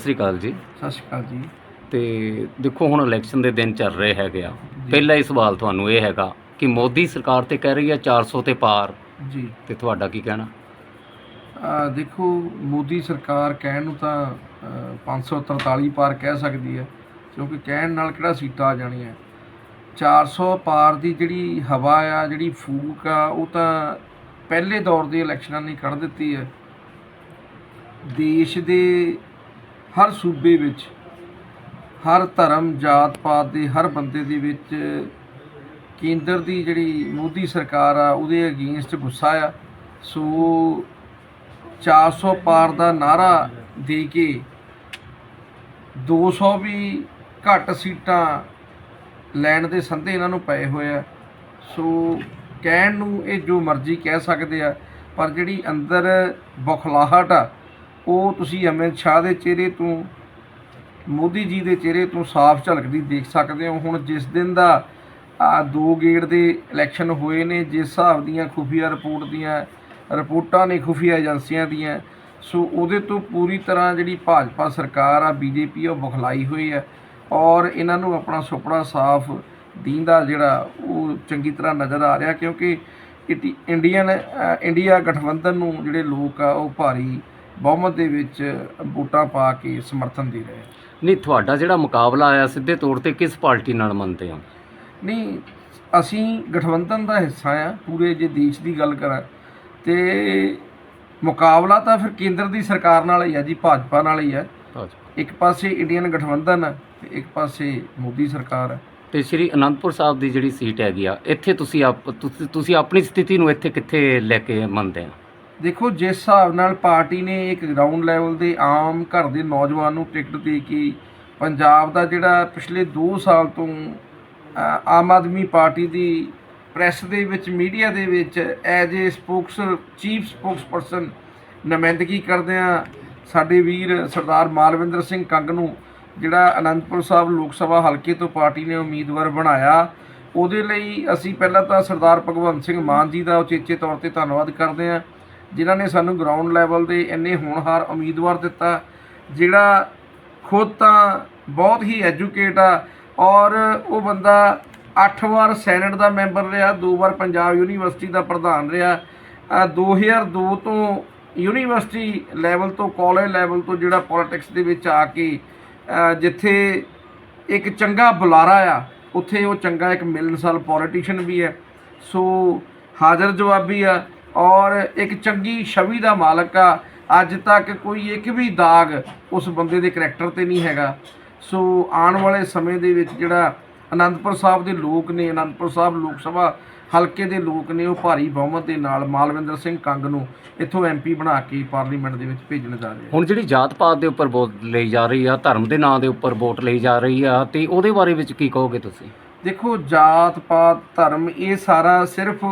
ਸਤਿ ਸ੍ਰੀ ਅਕਾਲ ਜੀ। ਸਤਿ ਸ਼੍ਰੀ ਅਕਾਲ ਜੀ। ਤੇ ਦੇਖੋ ਹੁਣ ਇਲੈਕਸ਼ਨ ਦੇ ਦਿਨ ਚੱਲ ਰਹੇ ਹੈਗੇ ਆ। ਪਹਿਲਾ ਹੀ ਸਵਾਲ ਤੁਹਾਨੂੰ ਇਹ ਹੈਗਾ ਕਿ ਮੋਦੀ ਸਰਕਾਰ ਤੇ ਕਹਿ ਰਹੀ ਹੈ 400 ਤੇ ਪਾਰ। ਜੀ। ਤੇ ਤੁਹਾਡਾ ਕੀ ਕਹਿਣਾ? ਅਹ ਦੇਖੋ ਮੋਦੀ ਸਰਕਾਰ ਕਹਿਣ ਨੂੰ ਤਾਂ ਅਹ 543 ਪਾਰ ਕਹਿ ਸਕਦੀ ਹੈ ਕਿਉਂਕਿ ਕਹਿਣ ਨਾਲ ਕਿਹੜਾ ਸੀਟਾਂ ਆ ਜਾਣੀਆਂ। 400 ਪਾਰ ਦੀ ਜਿਹੜੀ ਹਵਾ ਆ ਜਿਹੜੀ ਫੂਕ ਆ ਉਹ ਤਾਂ ਪਹਿਲੇ ਦੌਰ ਦੇ ਇਲੈਕਸ਼ਨਾਂ ਨੇ ਕੱਢ ਦਿੱਤੀ ਹੈ। ਦੇਸ਼ ਦੇ ਹਰ ਸੂਬੇ ਵਿੱਚ, ਹਰ ਧਰਮ, ਜਾਤ ਪਾਤ ਦੇ ਹਰ ਬੰਦੇ ਦੇ ਵਿੱਚ ਕੇਂਦਰ ਦੀ ਜਿਹੜੀ ਮੋਦੀ ਸਰਕਾਰ ਆ, ਉਹਦੇ ਅਗੇਂਸਟ ਗੁੱਸਾ ਆ। ਸੋ 400 ਪਾਰ ਦਾ ਨਾਰਾ ਦੇ ਕੇ 200 ਵੀ ਘੱਟ ਸੀਟਾਂ ਲੈਣ ਦੇ ਸੰਧੇ ਇਹਨਾਂ ਨੂੰ ਪਏ ਹੋਏ ਆ। ਸੋ ਕਹਿਣ ਨੂੰ ਇਹ ਜੋ ਮਰਜ਼ੀ ਕਹਿ ਸਕਦੇ ਆ, ਪਰ ਜਿਹੜੀ ਅੰਦਰ ਬੁਖਲਾਹਟ ਆ ਉਹ ਤੁਸੀਂ ਅਮਿਤ ਸ਼ਾਹ ਦੇ ਚਿਹਰੇ ਤੋਂ, ਮੋਦੀ ਜੀ ਦੇ ਚਿਹਰੇ ਤੋਂ ਸਾਫ਼ ਝਲਕਦੀ ਦੇਖ ਸਕਦੇ ਹੋ। ਹੁਣ ਜਿਸ ਦਿਨ ਦਾ ਆ ਦੋ ਗੇੜ ਦੇ ਇਲੈਕਸ਼ਨ ਹੋਏ ਨੇ, ਜਿਸ ਹਿਸਾਬ ਦੀਆਂ ਖੁਫੀਆ ਰਿਪੋਰਟ ਦੀਆਂ, ਰਿਪੋਰਟਾਂ ਨੇ ਖੁਫੀਆ ਏਜੰਸੀਆਂ ਦੀਆਂ, ਸੋ ਉਹਦੇ ਤੋਂ ਪੂਰੀ ਤਰ੍ਹਾਂ ਜਿਹੜੀ ਭਾਜਪਾ ਸਰਕਾਰ ਆ, ਬੀਜੇਪੀ ਉਹ ਬੁਖਲਾਈ ਹੋਈ ਹੈ ਔਰ ਇਹਨਾਂ ਨੂੰ ਆਪਣਾ ਸੁਪਨਾ ਸਾਫ਼ ਦੀਂਦਾ ਜਿਹੜਾ ਉਹ ਚੰਗੀ ਤਰ੍ਹਾਂ ਨਜ਼ਰ ਆ ਰਿਹਾ, ਕਿਉਂਕਿ ਇੰਡੀਅਨ ਇੰਡੀਆ ਗਠਬੰਧਨ ਨੂੰ ਜਿਹੜੇ ਲੋਕ ਆ, ਉਹ ਭਾਰੀ ਬਹੁਮਤ ਦੇ ਵਿੱਚ ਵੋਟਾਂ ਪਾ ਕੇ ਸਮਰਥਨ ਦੇ ਰਹੇ ਨਹੀਂ ਤੁਹਾਡਾ ਜਿਹੜਾ ਮੁਕਾਬਲਾ ਆਇਆ ਸਿੱਧੇ ਤੌਰ ਤੇ ਕਿਸ ਪਾਰਟੀ ਨਾਲ ਮੰਨਦੇ ਹੋ? ਨਹੀਂ ਅਸੀਂ ਗਠਬੰਧਨ ਦਾ ਹਿੱਸਾ ਆ ਪੂਰੇ ਜੇ ਦੇਸ਼ ਦੀ ਗੱਲ ਕਰਾਂ ਤੇ ਮੁਕਾਬਲਾ ਤਾਂ ਫਿਰ ਕੇਂਦਰ ਦੀ ਸਰਕਾਰ ਨਾਲ ਹੀ ਆ ਜੀ ਭਾਜਪਾ ਨਾਲ ਹੀ ਆ। ਇੱਕ ਪਾਸੇ ਇੰਡੀਅਨ ਗਠਬੰਧਨ ਆ ਤੇ ਇੱਕ ਪਾਸੇ ਮੋਦੀ ਸਰਕਾਰ ਆ। ਤੇ ਸ਼੍ਰੀ ਅਨੰਦਪੁਰ ਸਾਹਿਬ ਦੀ ਜਿਹੜੀ ਸੀਟ ਹੈਗੀ ਆ ਇੱਥੇ ਤੁਸੀਂ ਆਪ ਤੁਸੀਂ ਆਪਣੀ ਸਥਿਤੀ ਨੂੰ ਇੱਥੇ ਕਿੱਥੇ ਲੈ ਕੇ ਮੰਨਦੇ ਆ ਦੇਖੋ, ਜਿਸ ਹਿਸਾਬ ਨਾਲ ਪਾਰਟੀ ਨੇ ਇੱਕ ਗਰਾਊਂਡ ਲੈਵਲ ਦੇ ਆਮ ਘਰ ਦੇ ਨੌਜਵਾਨ ਨੂੰ ਟਿਕਟ ਦੇ ਕੇ ਪੰਜਾਬ ਦਾ ਜਿਹੜਾ ਪਿਛਲੇ 2 ਸਾਲ ਤੋਂ ਆਮ ਆਦਮੀ ਪਾਰਟੀ ਦੀ ਪ੍ਰੈਸ ਦੇ ਵਿੱਚ ਮੀਡੀਆ ਦੇ ਵਿੱਚ as a spokes chief spokesperson ਨੁਮਾਇੰਦਗੀ ਕਰਦਿਆਂ ਸਾਡੇ ਵੀਰ ਸਰਦਾਰ ਮਾਲਵਿੰਦਰ ਸਿੰਘ ਕੰਗ ਨੂੰ ਜਿਹੜਾ ਅਨੰਦਪੁਰ ਸਾਹਿਬ ਲੋਕ ਸਭਾ ਹਲਕੇ ਤੋਂ ਪਾਰਟੀ ਨੇ ਉਮੀਦਵਾਰ ਬਣਾਇਆ, ਉਹਦੇ ਲਈ ਅਸੀਂ ਪਹਿਲਾਂ ਤਾਂ ਸਰਦਾਰ ਭਗਵੰਤ ਸਿੰਘ ਮਾਨ ਜੀ ਦਾ ਉਚੇਚੇ ਤੌਰ ਤੇ ਧੰਨਵਾਦ ਕਰਦੇ ਹਾਂ। ਜਿਨ੍ਹਾਂ ਨੇ ਸਾਨੂੰ ਗਰਾਊਂਡ ਲੈਵਲ ਦੇ ਇੰਨੇ ਹੋਣਹਾਰ ਉਮੀਦਵਾਰ ਦਿੱਤਾ ਜਿਹੜਾ ਖੁਦ ਤਾਂ ਬਹੁਤ ਹੀ ਐਜੂਕੇਟ ਆ ਔਰ ਉਹ ਬੰਦਾ 8 ਵਾਰ ਸੈਨੇਟ ਦਾ ਮੈਂਬਰ ਰਿਹਾ ਦੋ ਵਾਰ ਪੰਜਾਬ ਯੂਨੀਵਰਸਿਟੀ ਦਾ ਪ੍ਰਧਾਨ ਰਿਹਾ ਅ, 2002 ਤੋਂ ਯੂਨੀਵਰਸਿਟੀ ਲੈਵਲ ਤੋਂ ਕਾਲਜ ਲੈਵਲ ਤੋਂ ਜਿਹੜਾ ਪੋਲਿਟਿਕਸ ਦੇ ਵਿੱਚ ਆ ਕੇ ਜਿੱਥੇ ਇੱਕ ਚੰਗਾ ਬੁਲਾਰਾ ਆ ਉੱਥੇ ਉਹ ਚੰਗਾ ਇੱਕ ਮਿਲਨਸਾਰ ਪੋਲੀਟੀਸ਼ੀਅਨ ਵੀ ਹੈ। ਸੋ ਹਾਜ਼ਰ ਜਵਾਬੀ ਆ। ਔਰ ਇੱਕ ਚੰਗੀ ਛਵੀ ਦਾ ਮਾਲਕ ਆ। ਅੱਜ ਤੱਕ ਕੋਈ ਇੱਕ ਵੀ ਦਾਗ ਉਸ ਬੰਦੇ ਦੇ ਕਰੈਕਟਰ ਤੇ ਨਹੀਂ ਹੈਗਾ। ਸੋ ਆਉਣ ਵਾਲੇ ਸਮੇਂ ਦੇ ਵਿੱਚ ਜਿਹੜਾ ਅਨੰਦਪੁਰ ਸਾਹਿਬ ਦੇ ਲੋਕ ਨੇ ਅਨੰਦਪੁਰ ਸਾਹਿਬ ਲੋਕ ਸਭਾ ਹਲਕੇ ਦੇ ਲੋਕ ਨੇ ਉਹ ਭਾਰੀ ਬਹੁਮਤ ਦੇ ਨਾਲ ਮਾਲਵਿੰਦਰ ਸਿੰਘ ਕੰਗ ਨੂੰ ਇੱਥੋਂ ਐਮਪੀ ਬਣਾ ਕੇ ਪਾਰਲੀਮੈਂਟ ਦੇ ਵਿੱਚ ਭੇਜਣ ਜਾ ਰਹੇ ਹੁਣ ਜਿਹੜੀ ਜਾਤ ਪਾਤ ਦੇ ਉੱਪਰ ਵੋਟ ਲਈ ਜਾ ਰਹੀ ਆ ਧਰਮ ਦੇ ਨਾਂ ਦੇ ਉੱਪਰ ਵੋਟ ਲਈ ਜਾ ਰਹੀ ਆ ਤੇ ਉਹਦੇ ਬਾਰੇ ਵਿੱਚ ਕੀ ਕਹੋਗੇ ਤੁਸੀਂ? ਦੇਖੋ ਜਾਤ ਪਾਤ ਧਰਮ ਇਹ ਸਾਰਾ ਸਿਰਫ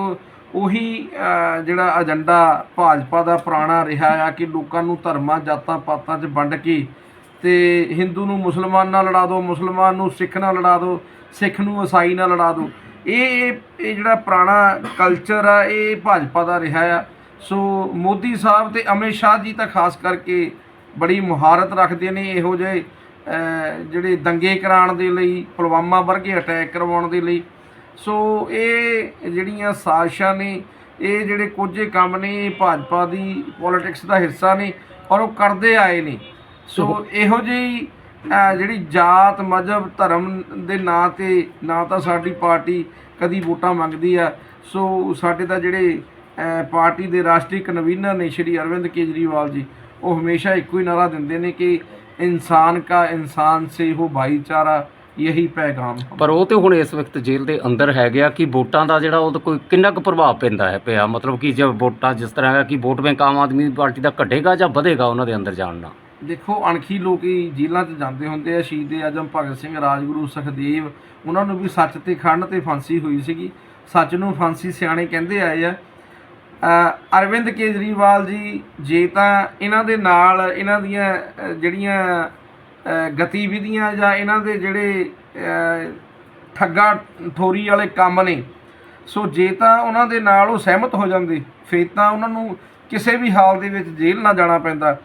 ਉਹੀ ਜਿਹੜਾ ਏਜੰਡਾ ਭਾਜਪਾ ਦਾ ਪੁਰਾਣਾ ਰਿਹਾ ਆ ਕਿ ਲੋਕਾਂ ਨੂੰ ਧਰਮਾਂ, ਜਾਤਾਂ, ਪਾਤਾਂ 'ਚ ਵੰਡ ਕੇ ਤੇ ਹਿੰਦੂ ਨੂੰ ਮੁਸਲਮਾਨ ਨਾਲ ਲੜਾ ਦਿਓ ਮੁਸਲਮਾਨ ਨੂੰ ਸਿੱਖ ਨਾਲ ਲੜਾ ਦਿਓ ਸਿੱਖ ਨੂੰ ਈਸਾਈ ਨਾਲ ਲੜਾ ਦਿਓ ਇਹ ਇਹ ਇਹ ਜਿਹੜਾ ਪੁਰਾਣਾ ਕਲਚਰ ਆ, ਇਹ ਭਾਜਪਾ ਦਾ ਰਿਹਾ ਆ। ਸੋ ਮੋਦੀ ਸਾਹਿਬ ਤੇ ਅਮਿਤ ਸ਼ਾਹ ਜੀ ਤਾਂ ਖਾਸ ਕਰਕੇ ਬੜੀ ਮੁਹਾਰਤ ਰੱਖਦੇ ਨੇ ਇਹੋ ਜਿਹੇ ਜਿਹੜੇ ਦੰਗੇ ਕਰਾਉਣ ਦੇ ਲਈ, ਪੁਲਵਾਮਾ ਵਰਗੇ ਅਟੈਕ ਕਰਵਾਉਣ ਦੇ ਲਈ। ਸੋ ਇਹ ਜਿਹੜੀਆਂ ਸਾਜ਼ਿਸ਼ਾਂ ਨੇ ਇਹ ਜਿਹੜੇ ਕੁਝ ਕੰਮ ਨੇ ਭਾਜਪਾ ਦੀ ਪੋਲਿਟਿਕਸ ਦਾ ਹਿੱਸਾ ਨੇ ਔਰ ਉਹ ਕਰਦੇ ਆਏ ਨੇ। ਸੋ ਇਹੋ ਜਿਹੀ ਜਿਹੜੀ ਜਾਤ ਮਜ਼ਹਬ ਧਰਮ ਦੇ ਨਾਂ ਤੇ ਨਾ ਤਾਂ ਸਾਡੀ ਪਾਰਟੀ ਕਦੀ ਵੋਟਾਂ ਮੰਗਦੀ ਆ। ਸੋ ਸਾਡੇ ਤਾਂ ਜਿਹੜੇ ਪਾਰਟੀ ਦੇ ਰਾਸ਼ਟਰੀ ਕਨਵੀਨਰ ਨੇ ਸ਼੍ਰੀ ਅਰਵਿੰਦ ਕੇਜਰੀਵਾਲ ਜੀ ਉਹ ਹਮੇਸ਼ਾ ਇੱਕੋ ਹੀ ਨਾਰਾ ਦਿੰਦੇ ਨੇ ਕਿ ਇਨਸਾਨ ਕਾ ਇਨਸਾਨ ਸੇ ਹੋ ਭਾਈਚਾਰਾ। ਯਹੀ ਪੈਗਾਮ ਪਰ ਉਹ ਤੇ ਹੁਣ ਇਸ ਵਕਤ ਜੇਲ੍ਹ ਦੇ ਅੰਦਰ ਹੈ ਗਿਆ ਕਿ ਵੋਟਾਂ ਦਾ ਜਿਹੜਾ ਉਹ ਕੋਈ ਕਿੰਨਾ ਕੁ ਪ੍ਰਭਾਵ ਪੈਂਦਾ ਹੈ ਪਿਆ? ਮਤਲਬ ਕਿ ਜੇ ਵੋਟਾਂ ਜਿਸ ਤਰ੍ਹਾਂ ਹੈ ਕਿ vote bank Aam Aadmi Party ਦਾ ਘਟੇਗਾ ਜਾਂ ਵਧੇਗਾ ਉਹਨਾਂ ਦੇ ਅੰਦਰ ਜਾਣ ਨਾਲ? ਦੇਖੋ ਅਣਖੀ ਲੋਕ ਹੀ ਜੇਲ੍ਹਾਂ 'ਚ ਜਾਂਦੇ ਹੁੰਦੇ ਆ। ਸ਼ਹੀਦ ਆਜਮ ਭਗਤ ਸਿੰਘ ਰਾਜਗੁਰੂ ਸੁਖਦੇਵ ਉਹਨਾਂ ਨੂੰ ਵੀ ਸੱਚ ਤੇ ਖੰਡ ਤੇ ਫਾਂਸੀ ਹੋਈ ਸੀਗੀ। ਸੱਚ ਨੂੰ ਫਾਂਸੀ ਸਿਆਣੇ ਕਹਿੰਦੇ ਆਏ ਆ। ਅਰਵਿੰਦ ਕੇਜਰੀਵਾਲ ਜੀ ਜੇ ਤਾਂ ਇਹਨਾਂ ਦੇ ਨਾਲ ਇਹਨਾਂ ਦੀਆਂ ਜਿਹੜੀਆਂ ਗਤੀਵਿਧੀਆਂ ਜਾਂ ਇਹਨਾਂ ਦੇ ਜਿਹੜੇ ਠੱਗਾ ਠੋਰੀ ਵਾਲੇ ਕੰਮ ਨੇ ਸੋ ਜੇ ਤਾਂ ਉਹਨਾਂ ਦੇ ਨਾਲ ਉਹ ਸਹਿਮਤ ਹੋ ਜਾਂਦੇ ਫਿਰ ਤਾਂ ਉਹਨਾਂ ਨੂੰ ਕਿਸੇ ਵੀ ਹਾਲ ਦੇ ਵਿੱਚ ਜੇਲ੍ਹ ਨਾ ਜਾਣਾ ਪੈਂਦਾ।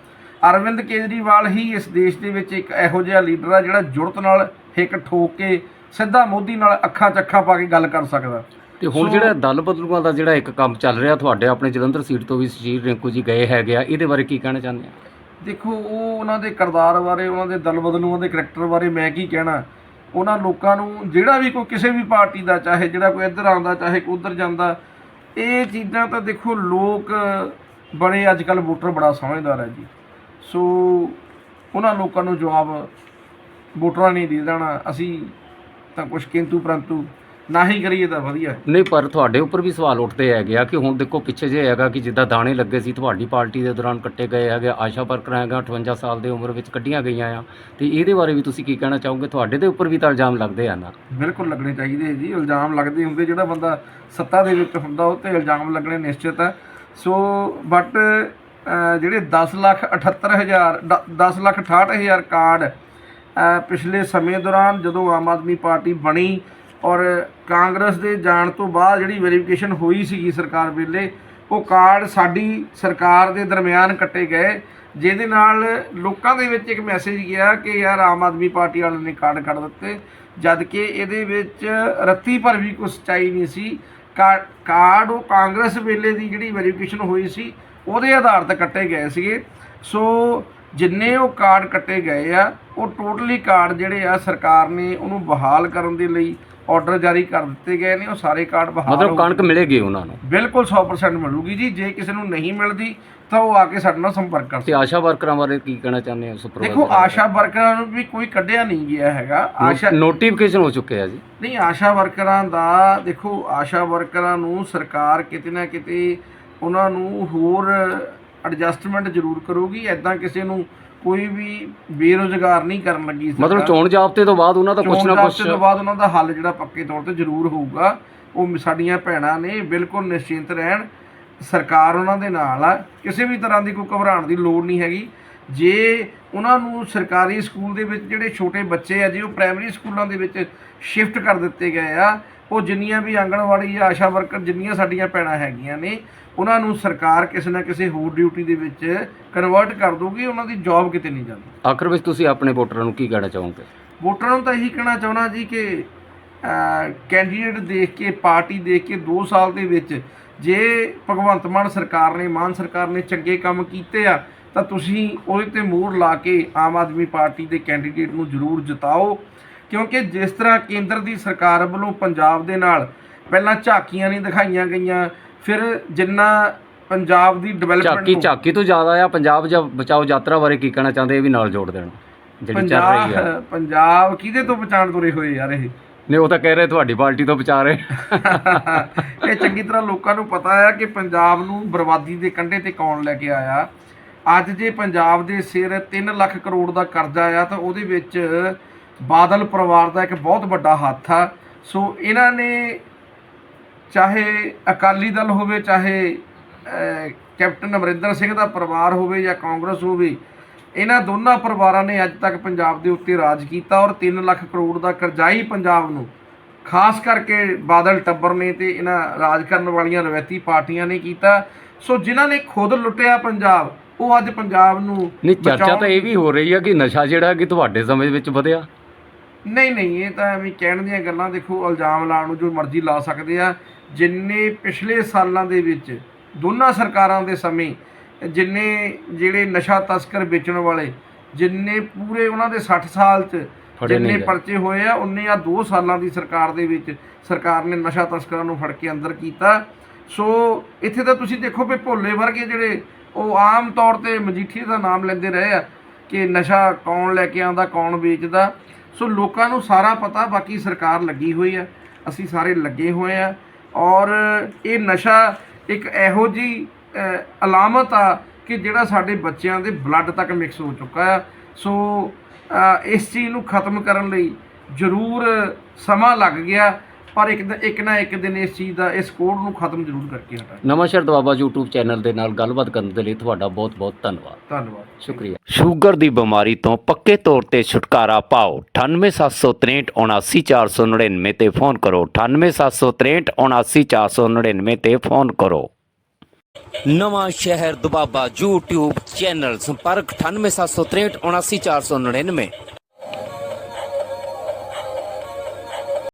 ਅਰਵਿੰਦ ਕੇਜਰੀਵਾਲ ਹੀ ਇਸ ਦੇਸ਼ ਦੇ ਵਿੱਚ ਇੱਕ ਇਹੋ ਜਿਹਾ ਲੀਡਰ ਆ ਜਿਹੜਾ ਜੁਰਤ ਨਾਲ ਹਿੱਕ ਠੋਕ ਕੇ ਸਿੱਧਾ ਮੋਦੀ ਨਾਲ ਅੱਖਾਂ 'ਚ ਅੱਖਾਂ ਪਾ ਕੇ ਗੱਲ ਕਰ ਸਕਦਾ। ਤੇ ਹੁਣ ਜਿਹੜਾ ਦਲ ਬਦਲੂਆਂ ਦਾ ਜਿਹੜਾ ਇੱਕ ਕੰਮ ਚੱਲ ਰਿਹਾ ਤੁਹਾਡੇ ਆਪਣੇ ਜਲੰਧਰ ਸੀਟ ਤੋਂ ਵੀ ਸੁਸ਼ੀਲ ਰਿੰਕੂ ਜੀ ਗਏ ਹੈਗੇ ਆ ਇਹਦੇ ਬਾਰੇ ਕੀ ਕਹਿਣਾ ਚਾਹੁੰਦੇ ਆ? ਦੇਖੋ, ਉਹ ਉਹਨਾਂ ਦੇ ਕਿਰਦਾਰ ਬਾਰੇ, ਉਹਨਾਂ ਦੇ ਦਲ ਬਦਲੂਆਂ ਦੇ ਕਰੈਕਟਰ ਬਾਰੇ ਮੈਂ ਕੀ ਕਹਿਣਾ? ਉਹਨਾਂ ਲੋਕਾਂ ਨੂੰ, ਜਿਹੜਾ ਵੀ ਕੋਈ ਕਿਸੇ ਵੀ ਪਾਰਟੀ ਦਾ, ਚਾਹੇ ਜਿਹੜਾ ਕੋਈ ਇੱਧਰ ਆਉਂਦਾ, ਚਾਹੇ ਕੋਈ ਉੱਧਰ ਜਾਂਦਾ, ਇਹ ਚੀਜ਼ਾਂ ਤਾਂ ਦੇਖੋ, ਲੋਕ ਬੜੇ ਅੱਜ ਕੱਲ ਵੋਟਰ ਬੜਾ ਸਮਝਦਾਰ ਹੈ ਜੀ। ਸੋ, ਉਹਨਾਂ ਲੋਕਾਂ ਨੂੰ ਜਵਾਬ ਵੋਟਰਾਂ ਨੇ ਦੇ ਦੇਣਾ। ਅਸੀਂ ਤਾਂ ਕੁਝ ਕਿੰਤੂ ਪਰੰਤੂ ਨਾ ਹੀ ਕਰੀਏ ਤਾਂ ਵਧੀਆ। ਨਹੀਂ ਪਰ ਤੁਹਾਡੇ ਉੱਪਰ ਵੀ ਸਵਾਲ ਉੱਠਦੇ ਹੈਗੇ ਆ ਕਿ ਹੁਣ ਦੇਖੋ ਪਿੱਛੇ ਜੇ ਹੈਗਾ ਕਿ ਜਿੱਦਾਂ ਦਾਣੇ ਲੱਗੇ ਸੀ ਤੁਹਾਡੀ ਪਾਰਟੀ ਦੇ ਦੌਰਾਨ ਕੱਟੇ ਗਏ ਹੈਗੇ ਆਸ਼ਾ ਵਰਕਰ ਹੈਗਾ 58 ਸਾਲ ਦੇ ਉਮਰ ਵਿੱਚ ਕੱਢੀਆਂ ਗਈਆਂ ਆ। ਤੇ ਇਹਦੇ ਬਾਰੇ ਵੀ ਤੁਸੀਂ ਕੀ ਕਹਿਣਾ ਚਾਹੋਗੇ? ਤੁਹਾਡੇ ਦੇ ਉੱਪਰ ਵੀ ਤਾਂ ਇਲਜ਼ਾਮ ਲੱਗਦੇ ਆ ਨਾ। ਬਿਲਕੁਲ ਲੱਗਣੇ ਚਾਹੀਦੇ ਜੀ ਇਲਜ਼ਾਮ ਲੱਗਦੇ ਹੁੰਦੇ ਜਿਹੜਾ ਬੰਦਾ ਸੱਤਾ ਦੇ ਵਿੱਚ ਹੁੰਦਾ ਉਹ ਤੇ ਇਲਜ਼ਾਮ ਲੱਗਣੇ ਨਿਸ਼ਚਿਤ ਹੈ ਸੋ ਬਟ ਜਿਹੜੇ 10 ਲੱਖ 78 ਹਜ਼ਾਰ 10 ਲੱਖ 68 ਹਜ਼ਾਰ ਕਾਰਡ ਅ, ਪਿਛਲੇ ਸਮੇਂ ਦੌਰਾਨ ਜਦੋਂ ਆਮ ਆਦਮੀ ਪਾਰਟੀ ਬਣੀ ਔਰ ਕਾਂਗਰਸ ਦੇ ਜਾਣ ਤੋਂ ਬਾਅਦ ਜਿਹੜੀ ਵੈਰੀਫਿਕੇਸ਼ਨ ਹੋਈ ਸੀਗੀ ਸਰਕਾਰ ਵੇਲੇ, ਉਹ ਕਾਰਡ ਸਾਡੀ ਸਰਕਾਰ ਦੇ ਦਰਮਿਆਨ ਕੱਟੇ ਗਏ, ਜਿਹਦੇ ਨਾਲ ਲੋਕਾਂ ਦੇ ਵਿੱਚ ਇੱਕ ਮੈਸੇਜ ਗਿਆ ਕਿ ਯਾਰ ਆਮ ਆਦਮੀ ਪਾਰਟੀ ਵਾਲਿਆਂ ਨੇ ਕਾਰਡ ਕੱਢ ਦਿੱਤੇ ਜਦ ਕਿ ਇਹਦੇ ਵਿੱਚ ਰੱਤੀ ਭਰ ਵੀ ਕੋਈ ਸੱਚਾਈ ਨਹੀਂ ਸੀ। ਕਾ- ਕਾਰਡ ਉਹ ਕਾਂਗਰਸ ਵੇਲੇ ਦੀ ਜਿਹੜੀ ਵੈਰੀਫਿਕੇਸ਼ਨ ਹੋਈ ਸੀ, ਉਹਦੇ ਆਧਾਰ ਤੇ ਕੱਟੇ ਗਏ ਸੀਗੇ। ਸੋ ਜਿੰਨੇ ਉਹ ਕਾਰਡ ਕੱਟੇ ਗਏ ਆ, ਉਹ ਟੋਟਲੀ ਕਾਰਡ ਜਿਹੜੇ ਆ ਸਰਕਾਰ ਨੇ ਉਹਨੂੰ ਬਹਾਲ ਕਰਨ ਦੇ ਲਈ ਆਰਡਰ ਜਾਰੀ ਕਰ ਦਿੱਤੇ ਗਏ ਨੇ ਉਹ ਸਾਰੇ ਕਾਰਡ ਬਹਾਲ ਮਤਲਬ ਹੋ ਕਣਕ ਮਿਲੇਗੀ ਉਹਨਾਂ ਨੂੰ? ਬਿਲਕੁਲ 100% ਮਿਲੂਗੀ ਜੀ ਜੇ ਕਿਸੇ ਨੂੰ ਨਹੀਂ ਮਿਲਦੀ ਤਾਂ ਉਹ ਆ ਕੇ ਸਾਡੇ ਨਾਲ ਸੰਪਰਕ ਕਰ ਤੇ ਆਸ਼ਾ ਵਰਕਰਾਂ ਬਾਰੇ ਕੀ ਕਹਿਣਾ ਚਾਹੁੰਦੇ ਆ ਸੁਪਰਵਾਈਜ਼ਰ ਦੇਖੋ ਆਸ਼ਾ ਵਰਕਰਾਂ ਨੂੰ ਵੀ ਕੋਈ ਕੱਢਿਆ ਨਹੀਂ ਗਿਆ ਹੈਗਾ। ਆਸ਼ਾ ਨੋਟੀਫਿਕੇਸ਼ਨ ਹੋ ਚੁੱਕੇ ਆ ਜੀ। ਨਹੀਂ ਆਸ਼ਾ ਵਰਕਰਾਂ ਦਾ ਦੇਖੋ ਆਸ਼ਾ ਵਰਕਰਾਂ ਨੂੰ ਸਰਕਾਰ ਕਿਤੇ ਨਾ ਕਿਤੇ ਉਹਨਾਂ ਨੂੰ ਹੋਰ ਐਡਜਸਟਮੈਂਟ ਜ਼ਰੂਰ ਕਰੂਗੀ ਐਦਾਂ ਕਿਸੇ ਨੂੰ ਕੋਈ ਵੀ ਬੇਰੋਜ਼ਗਾਰ ਨਹੀਂ ਕਰਨ ਲੱਗੀ ਮਤਲਬ ਸਰਕਾਰ। ਚੋਣ ਜਾਬਤੇ ਤੋਂ ਬਾਅਦ ਉਹਨਾਂ ਦਾ ਕੁਝ ਚੋਣ ਨਾ ਕੁਝ ਤੋਂ ਬਾਅਦ ਉਹਨਾਂ ਦਾ ਹੱਲ ਜਿਹੜਾ ਪੱਕੇ ਤੌਰ ਤੇ ਜ਼ਰੂਰ ਹੋਊਗਾ ਉਹ ਸਾਡੀਆਂ ਭੈਣਾਂ ਨੇ ਬਿਲਕੁਲ ਨਿਸ਼ਚਿੰਤ ਰਹਿਣ ਸਰਕਾਰ ਉਹਨਾਂ ਦੇ ਨਾਲ ਆ ਕਿਸੇ ਵੀ ਤਰ੍ਹਾਂ ਦੀ ਕੋਈ ਘਬਰਾਉਣ ਦੀ ਲੋੜ ਨਹੀਂ ਹੈਗੀ ਜੇ ਉਹਨਾਂ ਨੂੰ ਸਰਕਾਰੀ ਸਕੂਲ ਦੇ ਵਿੱਚ ਜਿਹੜੇ ਛੋਟੇ ਬੱਚੇ ਆ ਜੀ ਉਹ ਪ੍ਰਾਇਮਰੀ ਸਕੂਲਾਂ ਦੇ ਵਿੱਚ ਸ਼ਿਫਟ ਕਰ ਦਿੱਤੇ ਗਏ ਆ ਉਹ ਜਿੰਨੀਆਂ ਵੀ ਆਂਗਣਵਾੜੀ ਜਾਂ ਆਸ਼ਾ ਵਰਕਰ ਜਿੰਨੀਆਂ ਸਾਡੀਆਂ ਭੈਣਾਂ ਹੈਗੀਆਂ ਨੇ ਉਹਨਾਂ ਨੂੰ ਸਰਕਾਰ ਕਿਸੇ ਨਾ ਕਿਸੇ ਹੋਰ ਡਿਊਟੀ ਦੇ ਵਿੱਚ ਕਨਵਰਟ ਕਰ ਦੂਗੀ ਉਹਨਾਂ ਦੀ ਜੌਬ ਕਿਤੇ ਨਹੀਂ ਜਾਂਦੀ। ਆਖਰ ਵਿੱਚ ਤੁਸੀਂ ਆਪਣੇ ਵੋਟਰਾਂ ਨੂੰ ਕੀ ਕਹਿਣਾ ਚਾਹੋਗੇ? ਵੋਟਰਾਂ ਨੂੰ ਤਾਂ ਇਹੀ ਕਹਿਣਾ ਚਾਹੁੰਦਾ ਜੀ ਕਿ ਕੈਂਡੀਡੇਟ ਦੇਖ ਕੇ ਪਾਰਟੀ ਦੇਖ ਕੇ 2 ਸਾਲ ਦੇ ਵਿੱਚ ਜੇ ਭਗਵੰਤ ਮਾਨ ਸਰਕਾਰ ਨੇ ਮਾਨ ਸਰਕਾਰ ਨੇ ਚੰਗੇ ਕੰਮ ਕੀਤੇ ਆ ਤਾਂ ਤੁਸੀਂ ਉਹਦੇ ਤੇ ਮੋਹਰ ਲਾ ਕੇ ਆਮ ਆਦਮੀ ਪਾਰਟੀ ਦੇ ਕੈਂਡੀਡੇਟ ਨੂੰ ਜ਼ਰੂਰ ਜਿਤਾਓ। ਕਿਉਂਕਿ ਜਿਸ ਤਰ੍ਹਾਂ ਕੇਂਦਰ ਦੀ ਸਰਕਾਰ ਵੱਲੋਂ ਪੰਜਾਬ ਦੇ ਨਾਲ ਪਹਿਲਾਂ ਝਾਕੀਆਂ ਨਹੀਂ ਦਿਖਾਈਆਂ ਗਈਆਂ ਫਿਰ ਜਿੰਨਾ ਪੰਜਾਬ ਦੀ ਡਿਵੈਲਪਮੈਂਟ ਝਾਕੀ ਝਾਕੀ ਤੋਂ ਜ਼ਿਆਦਾ ਆ ਪੰਜਾਬ ਜਾਂ ਬਚਾਓ ਯਾਤਰਾ ਬਾਰੇ ਕੀ ਕਹਿਣਾ ਚਾਹੁੰਦੇ? ਇਹ ਵੀ ਨਾਲ ਜੋੜ ਦੇਣਾ ਜਿਹੜੀ ਚੱਲ ਰਹੀ ਆ। ਪੰਜਾਬ ਕਿਹਦੇ ਤੋਂ ਪਛਾਣ ਤੁਰੇ ਹੋਏ ਯਾਰ ਇਹ? ਨਹੀਂ ਉਹ ਤਾਂ ਕਹਿ ਰਹੇ ਤੁਹਾਡੀ ਪਾਰਟੀ ਤੋਂ ਬਚਾ ਰਹੇ। ਇਹ ਚੰਗੀ ਤਰ੍ਹਾਂ ਲੋਕਾਂ ਨੂੰ ਪਤਾ ਹੈ ਕਿ ਪੰਜਾਬ ਨੂੰ ਬਰਬਾਦੀ ਦੇ ਕੰਢੇ ਤੇ ਕੌਣ ਲੈ ਕੇ ਆਇਆ। ਅੱਜ ਜੇ ਪੰਜਾਬ ਦੇ ਸਿਰ 3 ਲੱਖ ਕਰੋੜ ਦਾ ਕਰਜ਼ਾ ਆ ਤਾਂ ਉਹਦੇ ਵਿੱਚ ਬਾਦਲ ਪਰਿਵਾਰ ਦਾ ਇੱਕ ਬਹੁਤ ਵੱਡਾ ਹੱਥ ਆ। ਸੋ ਇਹਨਾਂ ਨੇ ਚਾਹੇ ਅਕਾਲੀ ਦਲ ਹੋਵੇ ਚਾਹੇ ਕੈਪਟਨ ਅਮਰਿੰਦਰ ਸਿੰਘ ਦਾ ਪਰਿਵਾਰ ਹੋਵੇ ਜਾਂ ਕਾਂਗਰਸ ਹੋਵੇ ਇਹਨਾਂ ਦੋਨਾਂ ਪਰਿਵਾਰਾਂ ਨੇ ਅੱਜ ਤੱਕ ਪੰਜਾਬ ਦੇ ਉੱਤੇ ਰਾਜ ਕੀਤਾ ਔਰ 3 ਲੱਖ ਕਰੋੜ ਦਾ ਕਰਜ਼ਾਈ ਪੰਜਾਬ ਨੂੰ। ਖਾਸ ਕਰਕੇ ਬਾਦਲ ਟੱਬਰ ਨੇ ਤੇ ਇਹਨਾਂ ਰਾਜ ਕਰਨ ਵਾਲੀਆਂ ਰਵੈਤੀ ਪਾਰਟੀਆਂ ਨੇ ਕੀਤਾ। ਸੋ ਜਿਨ੍ਹਾਂ ਨੇ ਖੁਦ ਲੁੱਟਿਆ ਪੰਜਾਬ ਉਹ ਅੱਜ ਪੰਜਾਬ ਨੂੰ ਨਹੀਂ ਚਰਚਾ ਤਾਂ ਇਹ ਵੀ ਹੋ ਰਹੀ ਆ ਕਿ ਨਸ਼ਾ ਜਿਹੜਾ ਕਿ ਤੁਹਾਡੇ ਸਮੇਂ ਵਿੱਚ ਵਧਿਆ। ਨਹੀਂ ਨਹੀਂ ਇਹ ਤਾਂ ਐਵੇਂ ਕਹਿਣ ਦੀਆਂ ਗੱਲਾਂ ਦੇਖੋ ਇਲਜ਼ਾਮ ਲਾਉਣ ਨੂੰ ਜੋ ਮਰਜ਼ੀ ਲਾ ਸਕਦੇ ਆ। ਜਿੰਨੇ ਪਿਛਲੇ ਸਾਲਾਂ ਦੇ ਵਿੱਚ ਦੋਨਾਂ ਸਰਕਾਰਾਂ ਦੇ ਸਮੇਂ ਜਿੰਨੇ ਜਿਹੜੇ ਨਸ਼ਾ ਤਸਕਰ ਵੇਚਣ ਵਾਲੇ ਜਿੰਨੇ ਪੂਰੇ ਉਹਨਾਂ ਦੇ 60 ਸਾਲ 'ਚ ਜਿੰਨੇ। ਪਰਚੇ ਹੋਏ ਆ ਉਨੇ ਆ 2 ਸਾਲਾਂ ਦੀ ਸਰਕਾਰ ਦੇ ਵਿੱਚ ਸਰਕਾਰ ਨੇ ਨਸ਼ਾ ਤਸਕਰਾਂ ਨੂੰ ਫੜ ਕੇ ਅੰਦਰ ਕੀਤਾ। ਸੋ ਇੱਥੇ ਤਾਂ ਤੁਸੀਂ ਦੇਖੋ ਵੀ ਭੋਲੇ ਵਰਗੇ ਜਿਹੜੇ ਉਹ ਆਮ ਤੌਰ ਤੇ ਮਜੀਠੀਏ ਦਾ ਨਾਮ ਲੈਂਦੇ ਰਹੇ ਆ ਕਿ ਨਸ਼ਾ ਕੌਣ ਲੈ ਕੇ ਆਉਂਦਾ ਕੌਣ ਵੇਚਦਾ। ਸੋ ਲੋਕਾਂ ਨੂੰ ਸਾਰਾ ਪਤਾ, ਬਾਕੀ ਸਰਕਾਰ ਲੱਗੀ ਹੋਈ ਹੈ ਅਸੀਂ ਸਾਰੇ ਲੱਗੇ ਹੋਏ ਆ। ਔਰ ਇਹ ਨਸ਼ਾ ਇੱਕ ਇਹੋ ਜੀ ਅਲਾਮਤ ਆ ਕਿ ਜਿਹੜਾ ਸਾਡੇ ਬੱਚਿਆਂ ਦੇ ਬਲੱਡ ਤੱਕ ਮਿਕਸ ਹੋ ਚੁੱਕਾ ਆ। ਸੋ ਇਸ ਚੀਜ਼ ਨੂੰ ਖਤਮ ਕਰਨ ਲਈ ਜ਼ਰੂਰ ਸਮਾਂ ਲੱਗ ਗਿਆ। ਪਰ ਇੱਕ ਦਿਨ- ਇੱਕ ਨਾ ਇੱਕ ਦਿਨ ਇਸ ਚੀਜ਼ ਦਾ ਇਸ ਕੋਡ ਨੂੰ ਖਤਮ ਜ਼ਰੂਰ ਕਰਕੇ ਹਟਾਂਗੇ ਨਵਾਂਸ਼ਹਿਰ ਦਵਾਬਾ YouTube ਚੈਨਲ ਦੇ ਨਾਲ ਗੱਲਬਾਤ ਕਰਨ ਦੇ ਲਈ ਤੁਹਾਡਾ ਬਹੁਤ ਬਹੁਤ ਧੰਨਵਾਦ। ਧੰਨਵਾਦ। ਸ਼ੁਕਰੀਆ। ਸ਼ੂਗਰ ਦੀ ਬਿਮਾਰੀ ਤੋਂ ਪੱਕੇ ਤੌਰ ਤੇ ਛੁਟਕਾਰਾ ਪਾਓ। 98763 79499 ਤੇ ਫੋਨ ਕਰੋ। 98763 79499 ਤੇ ਫੋਨ ਕਰੋ। ਨਵਾਂ ਸ਼ਹਿਰ ਦੁਬਾਬਾ YouTube ਚੈਨਲ ਸੰਪਰਕ 98763 79499